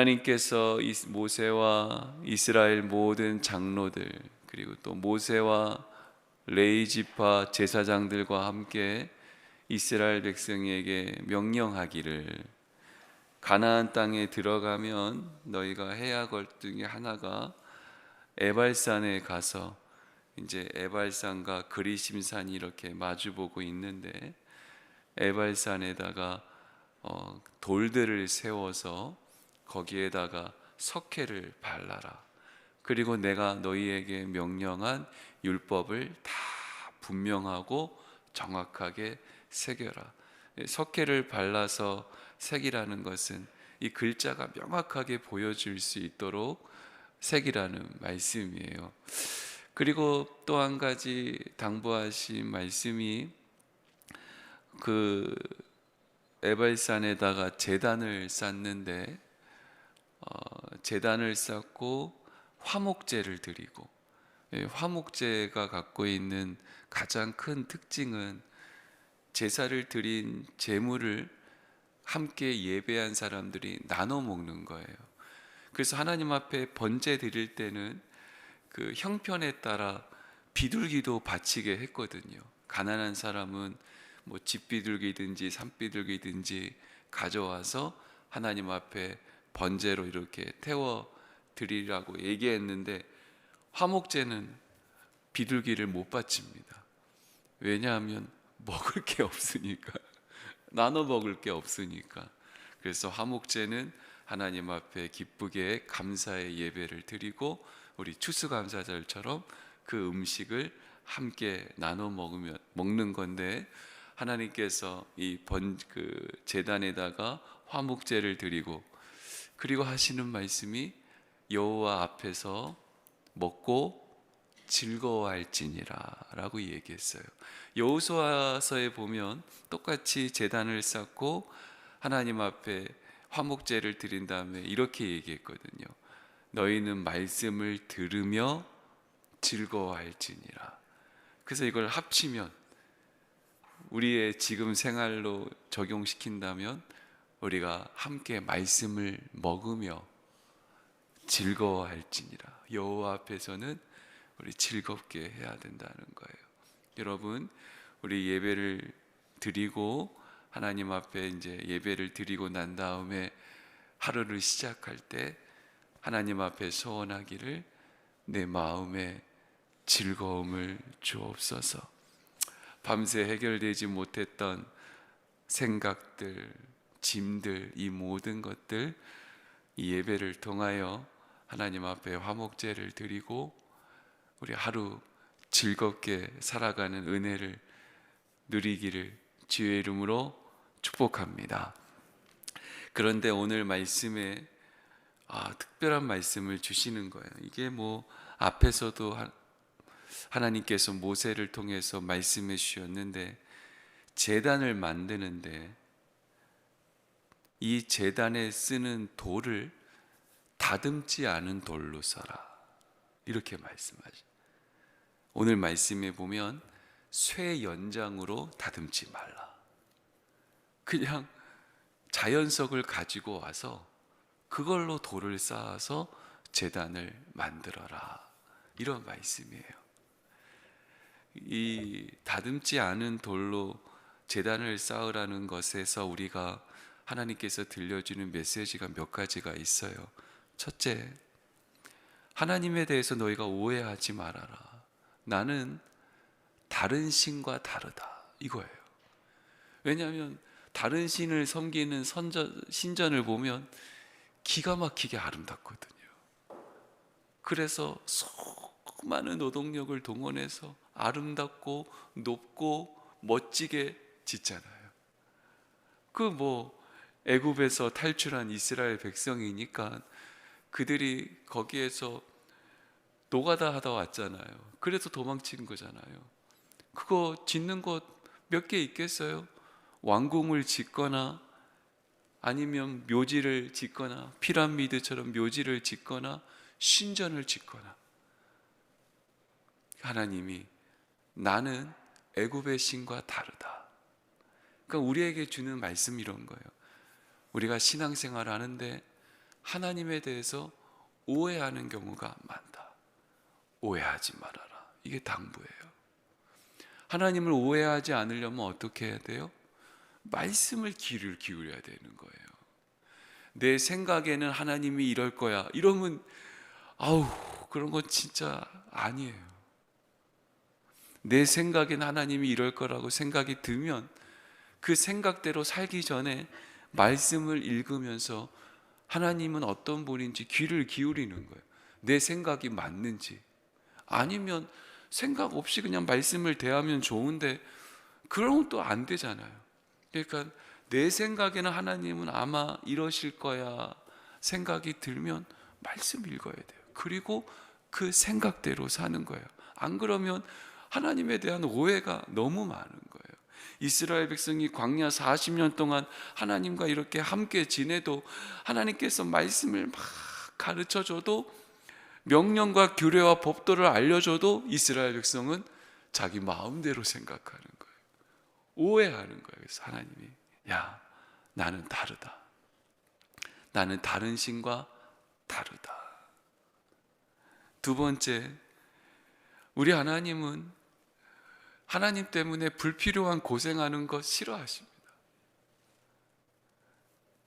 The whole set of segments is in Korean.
하나님께서 이 모세와 이스라엘 모든 장로들 그리고 또 모세와 레이 지파 제사장들과 함께 이스라엘 백성에게 명령하기를 가나안 땅에 들어가면 너희가 해야 할것 중에 하나가 에발산에 가서 이제 에발산과 그리심산이 이렇게 마주보고 있는데 에발산에다가 어, 돌들을 세워서 거기에다가 석회를 발라라. 그리고 내가 너희에게 명령한 율법을 다 분명하고 정확하게 새겨라. 석회를 발라서 색이라는 것은 이 글자가 명확하게 보여줄 수 있도록 색이라는 말씀이에요. 그리고 또 한 가지 당부하신 말씀이 그 에발산에다가 재단을 쌓는데 어, 재단을 쌓고 화목제를 드리고 예, 화목제가 갖고 있는 가장 큰 특징은 제사를 드린 제물을 함께 예배한 사람들이 나눠 먹는 거예요. 그래서 하나님 앞에 번제 드릴 때는 그 형편에 따라 비둘기도 바치게 했거든요. 가난한 사람은 뭐 집비둘기든지 산비둘기든지 가져와서 하나님 앞에 번제로 이렇게 태워 드리라고 얘기했는데 화목제는 비둘기를 못 바칩니다. 왜냐하면 먹을 게 없으니까 나눠 먹을 게 없으니까 그래서 화목제는 하나님 앞에 기쁘게 감사의 예배를 드리고 우리 추수감사절처럼 그 음식을 함께 나눠 먹으면 먹는 건데 하나님께서 이 번 그 제단에다가 화목제를 드리고 그리고 하시는 말씀이 여호와 앞에서 먹고 즐거워할지니라라고 얘기했어요. 여호수아서에 보면 똑같이 제단을 쌓고 하나님 앞에 화목제를 드린 다음에 이렇게 얘기했거든요. 너희는 말씀을 들으며 즐거워할지니라. 그래서 이걸 합치면 우리의 지금 생활로 적용시킨다면 우리가 함께 말씀을 먹으며 즐거워할지니라. 여호와 앞에서는 우리 즐겁게 해야 된다는 거예요. 여러분, 우리 예배를 드리고 하나님 앞에 이제 예배를 드리고 난 다음에 하루를 시작할 때 하나님 앞에 소원하기를 내 마음에 즐거움을 주옵소서. 밤새 해결되지 못했던 생각들, 짐들, 이 모든 것들 이 예배를 통하여 하나님 앞에 화목제를 드리고 우리 하루 즐겁게 살아가는 은혜를 누리기를 주의 이름으로 축복합니다. 그런데 오늘 말씀에 아, 특별한 말씀을 주시는 거예요. 이게 뭐 앞에서도 하, 하나님께서 모세를 통해서 말씀해 주셨는데 재단을 만드는데 이 재단에 쓰는 돌을 다듬지 않은 돌로 써라. 이렇게 말씀하죠. 오늘 말씀에 보면 쇠 연장으로 다듬지 말라. 그냥 자연석을 가지고 와서 그걸로 돌을 쌓아서 재단을 만들어라. 이런 말씀이에요. 이 다듬지 않은 돌로 재단을 쌓으라는 것에서 우리가 하나님께서 들려주는 메시지가 몇 가지가 있어요. 첫째, 하나님에 대해서 너희가 오해하지 말아라. 나는 다른 신과 다르다. 이거예요. 왜냐하면 다른 신을 섬기는 선전, 신전을 보면 기가 막히게 아름답거든요. 그래서 수많은 노동력을 동원해서 아름답고 높고 멋지게 짓잖아요. 그 뭐 애굽에서 탈출한 이스라엘 백성이니까 그들이 거기에서 노가다 하다 왔잖아요. 그래서 도망친 거잖아요. 그거 짓는 곳몇개 있겠어요? 왕궁을 짓거나 아니면 묘지를 짓거나 피라미드처럼 묘지를 짓거나 신전을 짓거나 하나님이 나는 애굽의 신과 다르다. 그러니까 우리에게 주는 말씀 이런 거예요. 우리가 신앙생활 하는데 하나님에 대해서 오해하는 경우가 많다. 오해하지 말아라. 이게 당부예요. 하나님을 오해하지 않으려면 어떻게 해야 돼요? 말씀을 귀를 기울여야 되는 거예요. 내 생각에는 하나님이 이럴 거야. 이러면 아우 그런 건 진짜 아니에요. 내 생각엔 하나님이 이럴 거라고 생각이 들면 그 생각대로 살기 전에 말씀을 읽으면서 하나님은 어떤 분인지 귀를 기울이는 거예요. 내 생각이 맞는지 아니면 생각 없이 그냥 말씀을 대하면 좋은데 그러면 또 안 되잖아요. 그러니까 내 생각에는 하나님은 아마 이러실 거야 생각이 들면 말씀 읽어야 돼요. 그리고 그 생각대로 사는 거예요. 안 그러면 하나님에 대한 오해가 너무 많은 거예요. 이스라엘 백성이 광야 40년 동안 하나님과 이렇게 함께 지내도 하나님께서 말씀을 막 가르쳐 줘도 명령과 규례와 법도를 알려줘도 이스라엘 백성은 자기 마음대로 생각하는 거예요. 오해하는 거예요. 그래서 하나님이 야 나는 다르다. 나는 다른 신과 다르다. 두 번째 우리 하나님은 하나님 때문에 불필요한 고생하는 것 싫어하십니다.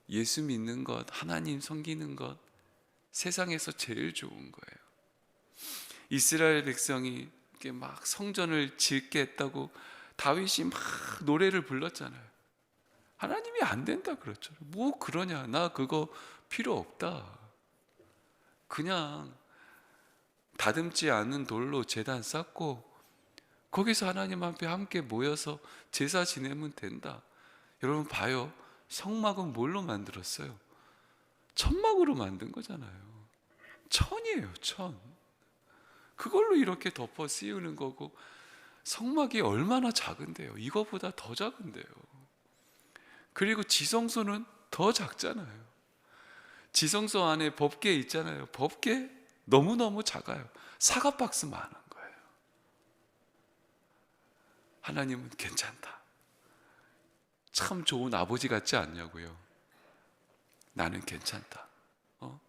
예수 믿는 것, 하나님 섬기는 것, 세상에서 제일 좋은 거예요. 이스라엘 백성이 이렇게 막 성전을 짓게 했다고 다윗이 막 노래를 불렀잖아요. 하나님이 안 된다 그랬죠. 뭐 그러냐? 나 그거 필요 없다. 그냥 다듬지 않은 돌로 제단 쌓고 거기서 하나님 앞에 함께 모여서 제사 지내면 된다. 여러분 봐요. 성막은 뭘로 만들었어요? 천막으로 만든 거잖아요. 천이에요, 천. 그걸로 이렇게 덮어 씌우는 거고 성막이 얼마나 작은데요. 이거보다 더 작은데요. 그리고 지성소는 더 작잖아요. 지성소 안에 법계 있잖아요. 법계 너무너무 작아요. 사과 박스만한 거예요. 하나님은 괜찮다. 참 좋은 아버지 같지 않냐고요. 나는 괜찮다. 어?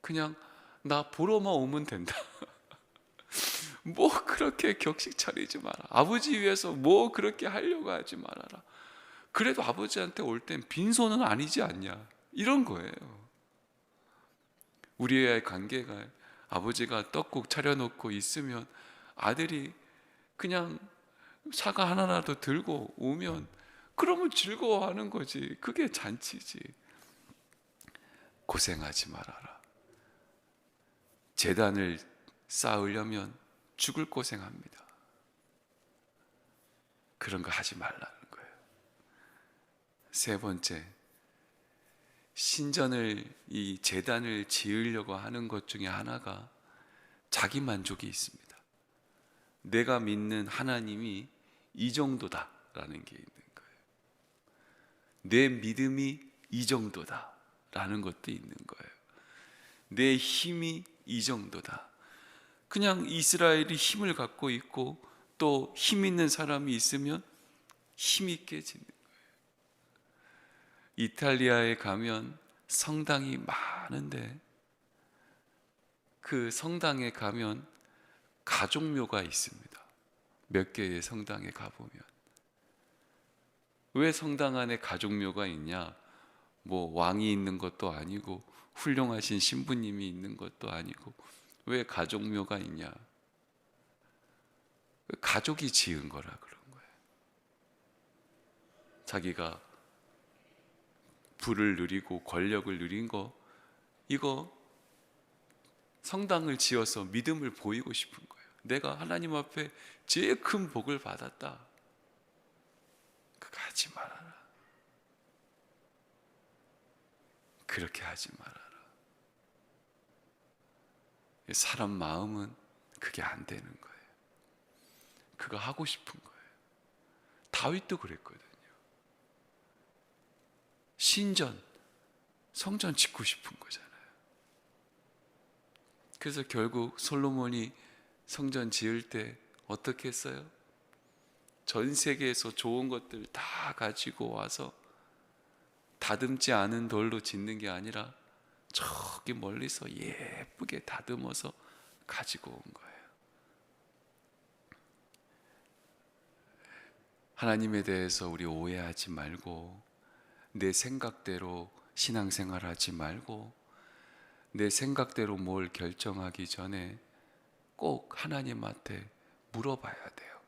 그냥 나 보러만 오면 된다. 뭐 그렇게 격식 차리지 마라. 아버지 위해서 뭐 그렇게 하려고 하지 말아라. 그래도 아버지한테 올 땐 빈손은 아니지 않냐. 이런 거예요. 우리의 관계가 아버지가 떡국 차려놓고 있으면 아들이 그냥 사과 하나라도 들고 오면 그러면 즐거워하는 거지. 그게 잔치지. 고생하지 말아라. 재단을 쌓으려면 죽을 고생합니다. 그런 거 하지 말라는 거예요. 세 번째, 신전을 이 재단을 지으려고 하는 것 중에 하나가 자기 만족이 있습니다. 내가 믿는 하나님이 이 정도다라는 게 있는 거예요. 내 믿음이 이 정도다라는 것도 있는 거예요. 내 힘이 이 정도다. 그냥 이스라엘이 힘을 갖고 있고 또 힘 있는 사람이 있으면 힘이 깨지는 거예요. 이탈리아에 가면 성당이 많은데 그 성당에 가면 가족묘가 있습니다. 몇 개의 성당에 가보면. 왜 성당 안에 가족묘가 있냐? 뭐 왕이 있는 것도 아니고 훌륭하신 신부님이 있는 것도 아니고 왜 가족묘가 있냐? 가족이 지은 거라 그런 거예요. 자기가 부를 누리고 권력을 누린 거 이거 성당을 지어서 믿음을 보이고 싶은 거예요. 내가 하나님 앞에 제일 큰 복을 받았다. 그거 하지 말아라. 그렇게 하지 말아라. 사람 마음은 그게 안 되는 거예요. 그거 하고 싶은 거예요. 다윗도 그랬거든요. 신전, 성전 짓고 싶은 거잖아요. 그래서 결국 솔로몬이 성전 지을 때 어떻게 했어요? 전 세계에서 좋은 것들 다 가지고 와서 다듬지 않은 돌로 짓는 게 아니라 저기 멀리서 예쁘게 다듬어서 가지고 온 거예요. 하나님에 대해서 우리 오해하지 말고 내 생각대로 신앙생활 하지 말고 내 생각대로 뭘 결정하기 전에 꼭 하나님한테 물어봐야 돼요.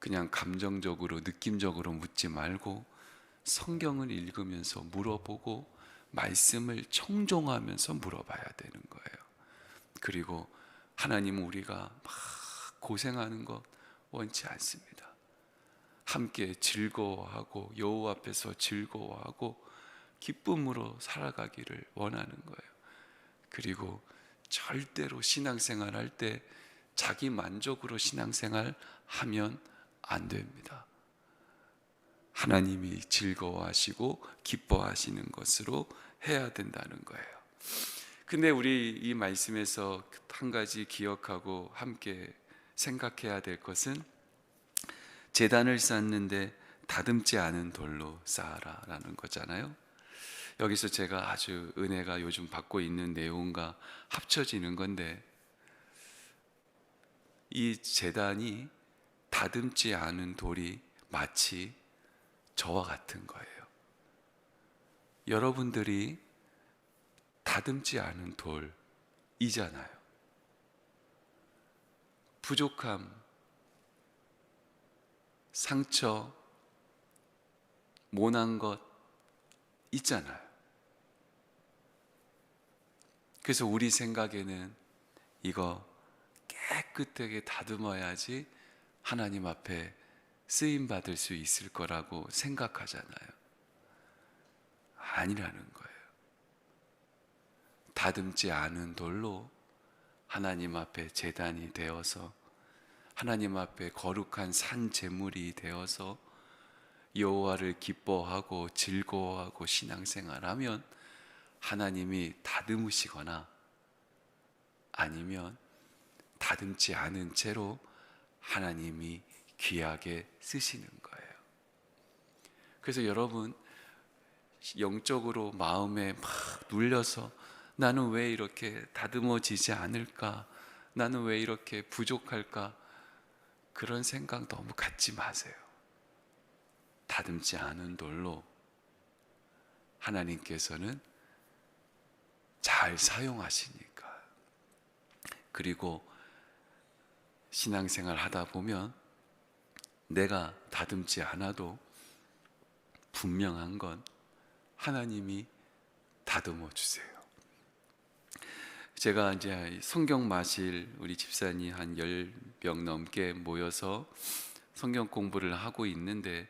그냥 감정적으로 느낌적으로 묻지 말고 성경을 읽으면서 물어보고 말씀을 청종하면서 물어봐야 되는 거예요. 그리고 하나님은 우리가 막 고생하는 것 원치 않습니다. 함께 즐거워하고 여호와 앞에서 즐거워하고 기쁨으로 살아가기를 원하는 거예요. 그리고 절대로 신앙생활 할 때 자기 만족으로 신앙생활 하면 안 됩니다. 하나님이 즐거워하시고 기뻐하시는 것으로 해야 된다는 거예요. 근데 우리 이 말씀에서 한 가지 기억하고 함께 생각해야 될 것은 재단을 쌓는데 다듬지 않은 돌로 쌓아라라는 거잖아요. 여기서 제가 아주 은혜가 요즘 받고 있는 내용과 합쳐지는 건데 이 재단이 다듬지 않은 돌이 마치 저와 같은 거예요. 여러분들이 다듬지 않은 돌이잖아요. 부족함, 상처, 모난 것 있잖아요. 그래서 우리 생각에는 이거 깨끗하게 다듬어야지 하나님 앞에 쓰임 받을 수 있을 거라고 생각하잖아요. 아니라는 거예요. 다듬지 않은 돌로 하나님 앞에 재단이 되어서 하나님 앞에 거룩한 산 제물이 되어서 여호와를 기뻐하고 즐거워하고 신앙생활하면 하나님이 다듬으시거나 아니면 다듬지 않은 채로 하나님이 귀하게 쓰시는 거예요. 그래서 여러분 영적으로 마음에 막 눌려서 나는 왜 이렇게 다듬어지지 않을까? 나는 왜 이렇게 부족할까? 그런 생각 너무 갖지 마세요. 다듬지 않은 돌로 하나님께서는 잘 사용하시니까. 그리고 신앙생활 하다 보면 내가 다듬지 않아도 분명한 건 하나님이 다듬어 주세요. 제가 이제 성경 마실 우리 집사님 한열명 넘게 모여서 성경 공부를 하고 있는데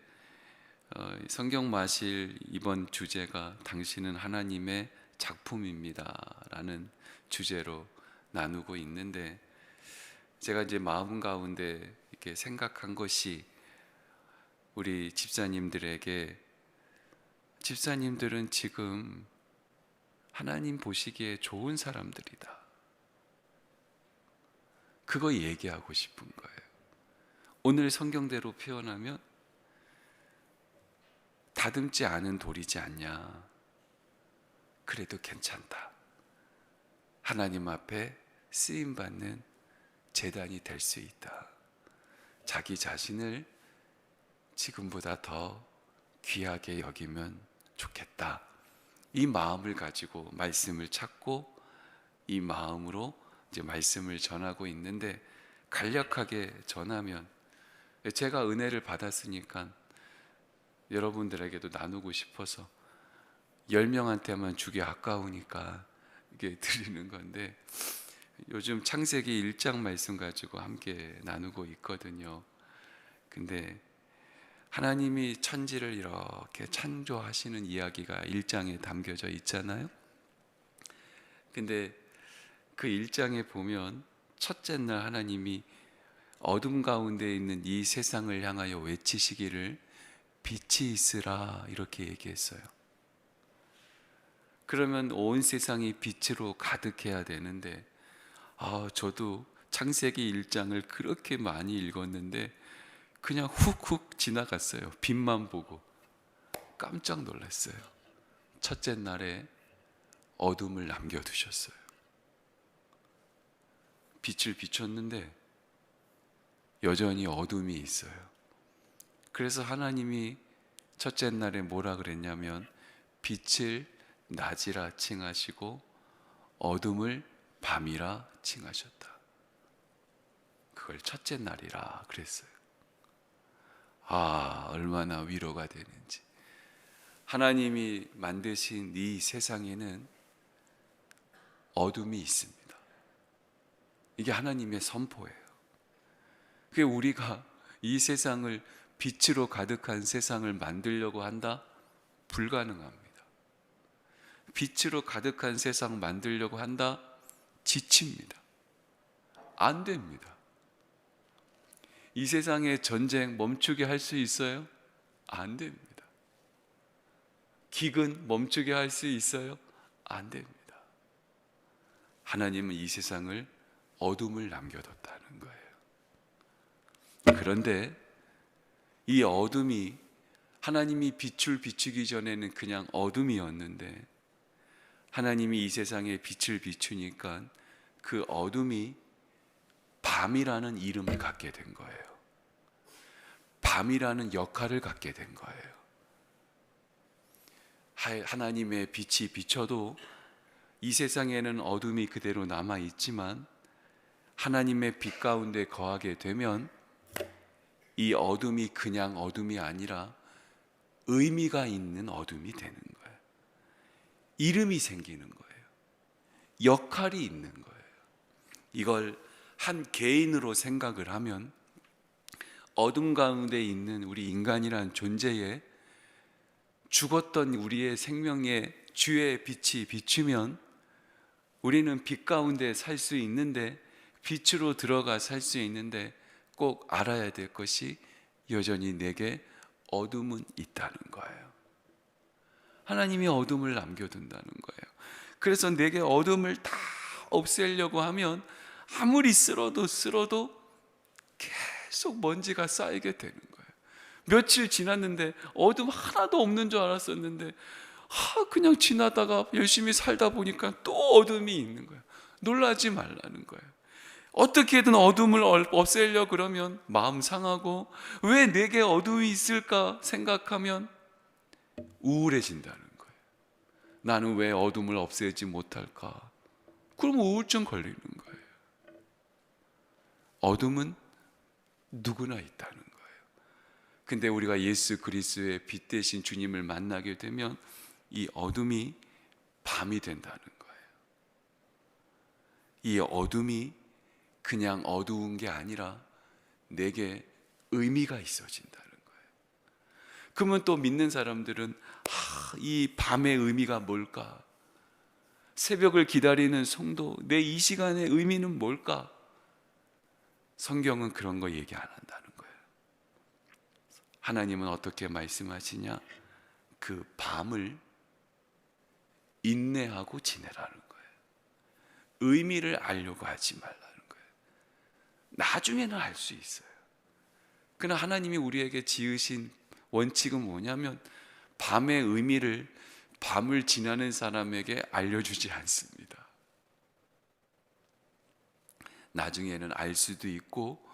어, 성경 마실 이번 주제가 당신은 하나님의 작품입니다라는 주제로 나누고 있는데 제가 이제 마음 가운데 이렇게 생각한 것이 우리 집사님들에게 집사님들은 지금 하나님 보시기에 좋은 사람들이다. 그거 얘기하고 싶은 거예요. 오늘 성경대로 표현하면 다듬지 않은 돌이지 않냐. 그래도 괜찮다. 하나님 앞에 쓰임 받는 재단이 될 수 있다. 자기 자신을 지금보다 더 귀하게 여기면 좋겠다. 이 마음을 가지고 말씀을 찾고 이 마음으로 이제 말씀을 전하고 있는데 간략하게 전하면 제가 은혜를 받았으니까 여러분들에게도 나누고 싶어서 열 명한테만 주기 아까우니까 이게 드리는 건데 요즘 창세기 1장 말씀 가지고 함께 나누고 있거든요. 근데 하나님이 천지를 이렇게 창조하시는 이야기가 1장에 담겨져 있잖아요. 근데 그 1장에 보면 첫째 날 하나님이 어둠 가운데 있는 이 세상을 향하여 외치시기를 빛이 있으라 이렇게 얘기했어요. 그러면 온 세상이 빛으로 가득해야 되는데 아, 저도 창세기 1장을 그렇게 많이 읽었는데 그냥 훅훅 지나갔어요. 빛만 보고 깜짝 놀랐어요. 첫째 날에 어둠을 남겨두셨어요. 빛을 비췄는데 여전히 어둠이 있어요. 그래서 하나님이 첫째 날에 뭐라 그랬냐면 빛을 낮이라 칭하시고 어둠을 밤이라 칭하셨다. 그걸 첫째 날이라 그랬어요. 아, 얼마나 위로가 되는지. 하나님이 만드신 이 세상에는 어둠이 있습니다. 이게 하나님의 선포예요. 그게 우리가 이 세상을 빛으로 가득한 세상을 만들려고 한다? 불가능합니다. 빛으로 가득한 세상 만들려고 한다? 지칩니다. 안 됩니다. 이 세상의 전쟁 멈추게 할 수 있어요? 안 됩니다. 기근 멈추게 할 수 있어요? 안 됩니다. 하나님은 이 세상을 어둠을 남겨뒀다는 거예요. 그런데 이 어둠이 하나님이 빛을 비추기 전에는 그냥 어둠이었는데 하나님이 이 세상에 빛을 비추니까 그 어둠이 밤이라는 이름을 갖게 된 거예요. 밤이라는 역할을 갖게 된 거예요. 하- 하나님의 빛이 비춰도 이 세상에는 어둠이 그대로 남아 있지만 하나님의 빛 가운데 거하게 되면 이 어둠이 그냥 어둠이 아니라 의미가 있는 어둠이 되는. 이름이 생기는 거예요. 역할이 있는 거예요. 이걸 한 개인으로 생각을 하면 어둠 가운데 있는 우리 인간이란 존재에 죽었던 우리의 생명에 주의 빛이 비추면 우리는 빛 가운데 살 수 있는데 빛으로 들어가 살 수 있는데 꼭 알아야 될 것이 여전히 내게 어둠은 있다는 거예요. 하나님이 어둠을 남겨둔다는 거예요. 그래서 내게 어둠을 다 없애려고 하면 아무리 쓸어도 쓸어도 계속 먼지가 쌓이게 되는 거예요. 며칠 지났는데 어둠 하나도 없는 줄 알았었는데 아, 그냥 지나다가 열심히 살다 보니까 또 어둠이 있는 거예요. 놀라지 말라는 거예요. 어떻게든 어둠을 없애려 그러면 마음 상하고 왜 내게 어둠이 있을까 생각하면 우울해진다는 거예요. 나는 왜 어둠을 없애지 못할까? 그럼 우울증 걸리는 거예요. 어둠은 누구나 있다는 거예요. 근데 우리가 예수 그리스도의 빛 대신 주님을 만나게 되면 이 어둠이 밤이 된다는 거예요. 이 어둠이 그냥 어두운 게 아니라 내게 의미가 있어진다는 거예요. 그러면 또 믿는 사람들은 아, 이 밤의 의미가 뭘까? 새벽을 기다리는 성도, 내 이 시간의 의미는 뭘까? 성경은 그런 거 얘기 안 한다는 거예요. 하나님은 어떻게 말씀하시냐? 그 밤을 인내하고 지내라는 거예요. 의미를 알려고 하지 말라는 거예요. 나중에는 알 수 있어요. 그러나 하나님이 우리에게 지으신 원칙은 뭐냐면 밤의 의미를 밤을 지나는 사람에게 알려주지 않습니다. 나중에는 알 수도 있고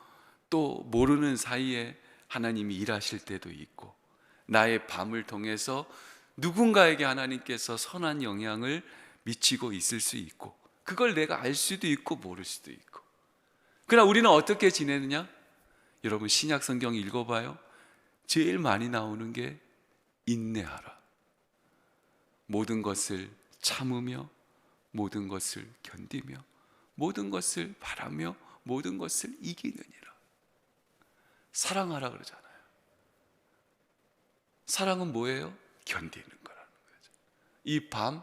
또 모르는 사이에 하나님이 일하실 때도 있고 나의 밤을 통해서 누군가에게 하나님께서 선한 영향을 미치고 있을 수 있고 그걸 내가 알 수도 있고 모를 수도 있고 그러나 우리는 어떻게 지내느냐? 여러분 신약 성경 읽어봐요. 제일 많이 나오는 게 인내하라. 모든 것을 참으며 모든 것을 견디며 모든 것을 바라며 모든 것을 이기느니라. 사랑하라 그러잖아요. 사랑은 뭐예요? 견디는 거라는 거죠. 이 밤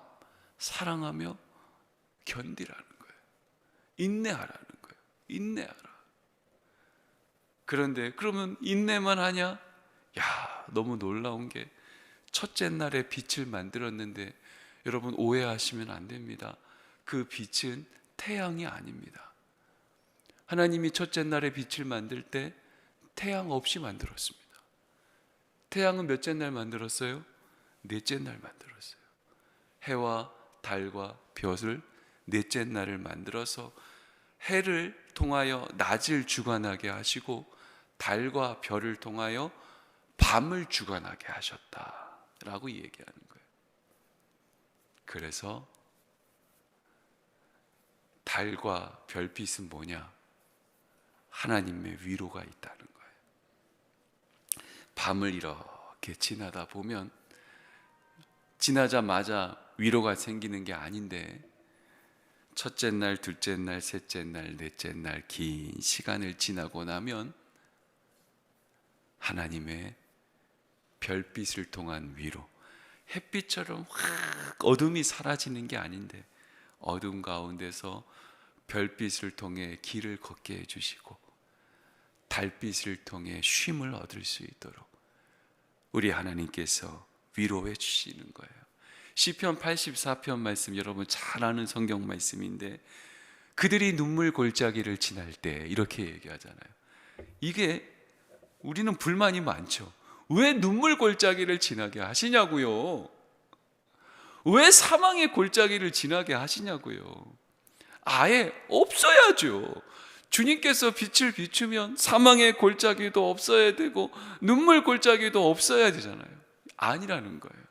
사랑하며 견디라는 거예요. 인내하라는 거예요. 인내하라. 그런데 그러면 인내만 하냐? 야, 너무 놀라운 게 첫째 날에 빛을 만들었는데 여러분 오해하시면 안 됩니다. 그 빛은 태양이 아닙니다. 하나님이 첫째 날에 빛을 만들 때 태양 없이 만들었습니다. 태양은 몇째 날 만들었어요? 넷째 날 만들었어요. 해와 달과 별을 넷째 날을 만들어서 해를 통하여 낮을 주관하게 하시고 달과 별을 통하여 밤을 주관하게 하셨다라고 얘기하는 거예요. 그래서 달과 별빛은 뭐냐? 하나님의 위로가 있다는 거예요. 밤을 이렇게 지나다 보면 지나자마자 위로가 생기는 게 아닌데 첫째 날, 둘째 날, 셋째 날, 넷째 날 긴 시간을 지나고 나면 하나님의 별빛을 통한 위로 햇빛처럼 확 어둠이 사라지는 게 아닌데 어둠 가운데서 별빛을 통해 길을 걷게 해주시고 달빛을 통해 쉼을 얻을 수 있도록 우리 하나님께서 위로해 주시는 거예요. 시편 84편 말씀 여러분 잘 아는 성경 말씀인데 그들이 눈물 골짜기를 지날 때 이렇게 얘기하잖아요. 이게 우리는 불만이 많죠. 왜 눈물 골짜기를 지나게 하시냐고요? 왜 사망의 골짜기를 지나게 하시냐고요? 아예 없어야죠. 주님께서 빛을 비추면 사망의 골짜기도 없어야 되고 눈물 골짜기도 없어야 되잖아요. 아니라는 거예요.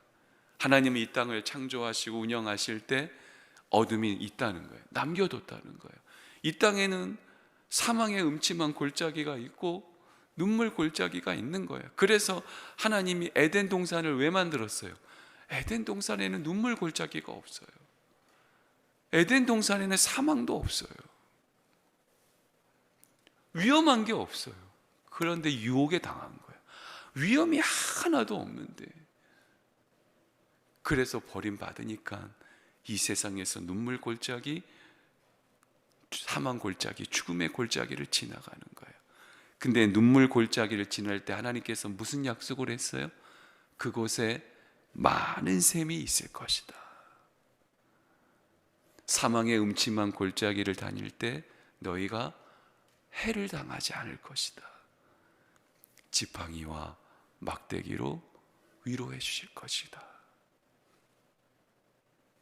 하나님이 이 땅을 창조하시고 운영하실 때 어둠이 있다는 거예요. 남겨뒀다는 거예요. 이 땅에는 사망의 음침한 골짜기가 있고 눈물 골짜기가 있는 거예요. 그래서 하나님이 에덴 동산을 왜 만들었어요? 에덴 동산에는 눈물 골짜기가 없어요. 에덴 동산에는 사망도 없어요. 위험한 게 없어요. 그런데 유혹에 당한 거예요. 위험이 하나도 없는데. 그래서 버림받으니까 이 세상에서 눈물 골짜기, 사망 골짜기, 죽음의 골짜기를 지나가는 거예요. 근데 눈물 골짜기를 지날 때 하나님께서 무슨 약속을 했어요? 그곳에 많은 샘이 있을 것이다. 사망의 음침한 골짜기를 다닐 때 너희가 해를 당하지 않을 것이다. 지팡이와 막대기로 위로해 주실 것이다.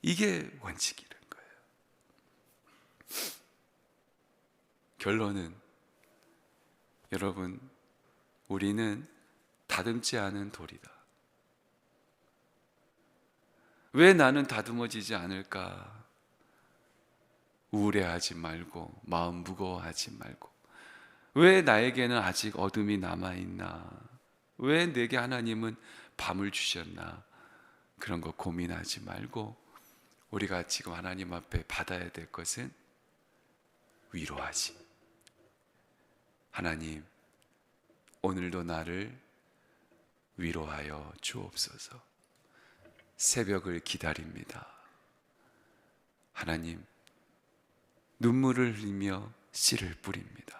이게 원칙이란 거예요. 결론은 여러분, 우리는 다듬지 않은 돌이다. 왜 나는 다듬어지지 않을까? 우울해하지 말고, 마음 무거워하지 말고, 왜 나에게는 아직 어둠이 남아있나? 왜 내게 하나님은 밤을 주셨나? 그런 거 고민하지 말고, 우리가 지금 하나님 앞에 받아야 될 것은 위로하지. 하나님, 오늘도 나를 위로하여 주옵소서. 새벽을 기다립니다. 하나님, 눈물을 흘리며 씨를 뿌립니다.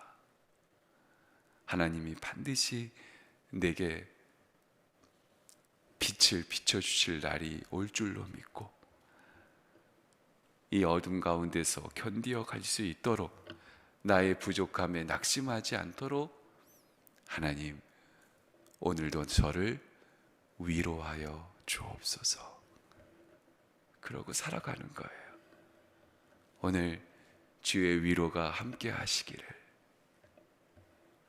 하나님이 반드시 내게 빛을 비춰주실 날이 올 줄로 믿고 이 어둠 가운데서 견디어 갈 수 있도록 나의 부족함에 낙심하지 않도록 하나님 오늘도 저를 위로하여 주옵소서. 그러고 살아가는 거예요. 오늘 주의 위로가 함께 하시기를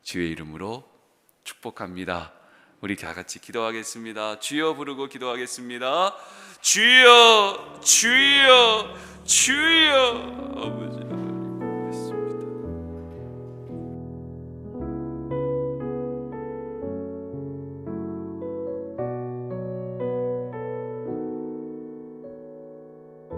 주의 이름으로 축복합니다. 우리 다 같이 기도하겠습니다. 주여 부르고 기도하겠습니다. 주여, 주여, 주여, 아버지.